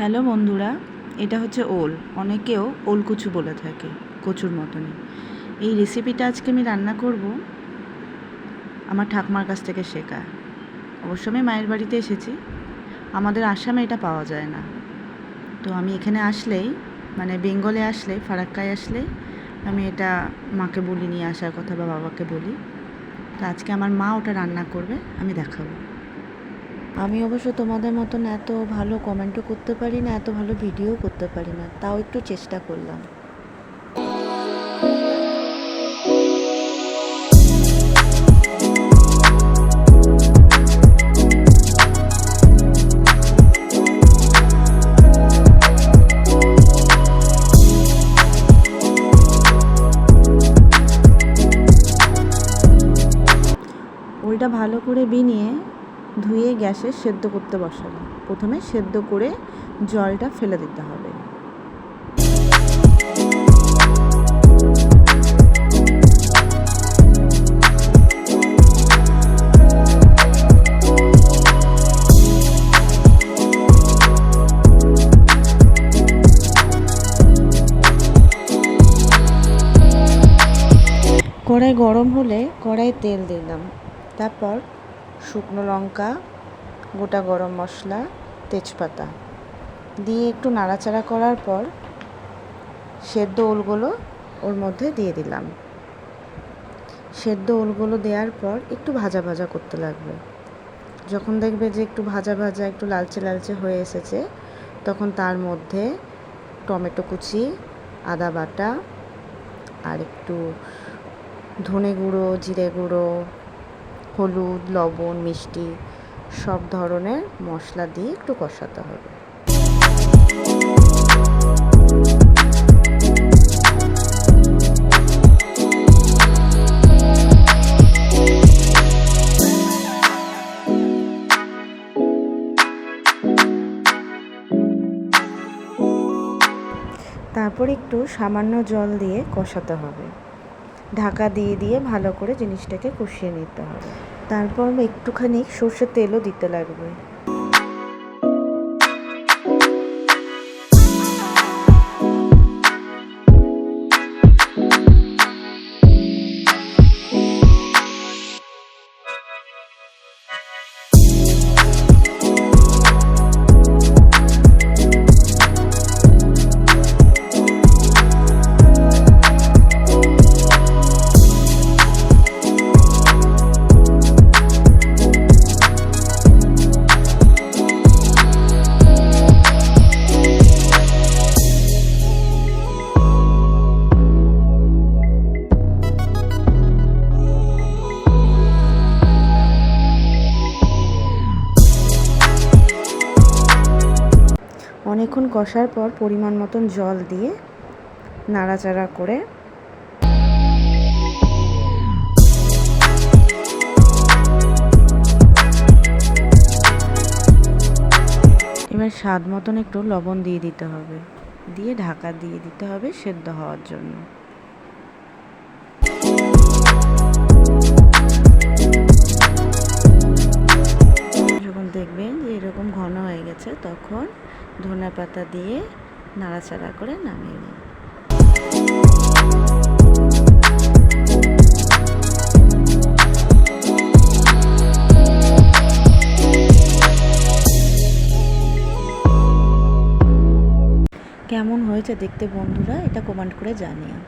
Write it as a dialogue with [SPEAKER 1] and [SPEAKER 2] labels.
[SPEAKER 1] Hello বন্ধুরা, এটা হচ্ছে ওল। অনেকেও ওলকুচু বলে থাকে, কচুর মতনই। এই রেসিপিটা আজকে আমি রান্না করব আমার ঠাকুমার কাছ থেকে শেখা। অবশ্য আমি মায়ের বাড়িতে এসেছি, আমাদের আসামে এটা পাওয়া যায় না। তো আমি এখানে আসলেই মানে বেঙ্গলে আসলে, ফারাক্কায় আসলে আমি এটা মাকে বলি, নিয়ে আসার কথা বা বাবাকে বলি। তো আজকে আমার মা ওটা রান্না করবে, আমি দেখাবো। আমি অবশ্য তোমাদের মতন এত ভালো কমেন্টও করতে পারি না, এত ভালো ভিডিও করতে পারি না, তাও একটু চেষ্টা করলাম। ওইটা ভালো করে বিনিয়ে ধুয়ে গ্যাসে সেদ্ধ করতে বসালাম প্রথমে সেদ্ধ করে জলটা ফেলে দিতে হবে। কড়াই গরম হলে কড়াই তেল দিলাম। তারপর শুকনো লঙ্কা, গোটা গরম মশলা, তেজপাতা। দিয়ে একটু নাড়াচাড়া করার পর সেদ্ধ ওলগুলো ওর মধ্যে দিয়ে দিলাম। সেদ্ধ ওলগুলো দেওয়ার পর একটু ভাজা ভাজা করতে লাগবে। যখন দেখবে যে একটু ভাজা ভাজা, একটু লালচে লালচে হয়ে এসেছে, তখন তার মধ্যে টমেটো কুচি, আদা বাটা আর একটু ধনে গুঁড়ো, জিরে গুঁড়ো হলুদ, লবণ, মিষ্টি সব ধরনের মশলা দিয়ে একটু কষাতে হবে। তারপর একটু সামান্য জল দিয়ে কষাতে হবে। ঢাকা দিয়ে দিয়ে ভালো করে জিনিসটাকে কষিয়ে নিতে হবে। তারপর একটুখানি সর্ষের তেলও দিতে লাগবে। অনেকক্ষণ কষার পর পরিমাণ মতন জল দিয়ে নাড়াচাড়া করে এবার স্বাদ মতন একটু লবণ দিয়ে দিতে হবে। দিয়ে ঢাকা দিয়ে দিতে হবে সেদ্ধ হওয়ার জন্য। এরকম ঘন হয়ে গেছে, তখন ধনে পাতা দিয়ে নাড়াচাড়া করে নামিয়ে নিন কেমন হয়েছে দেখতে বন্ধুরা, এটা কমেন্ট করে জানিও।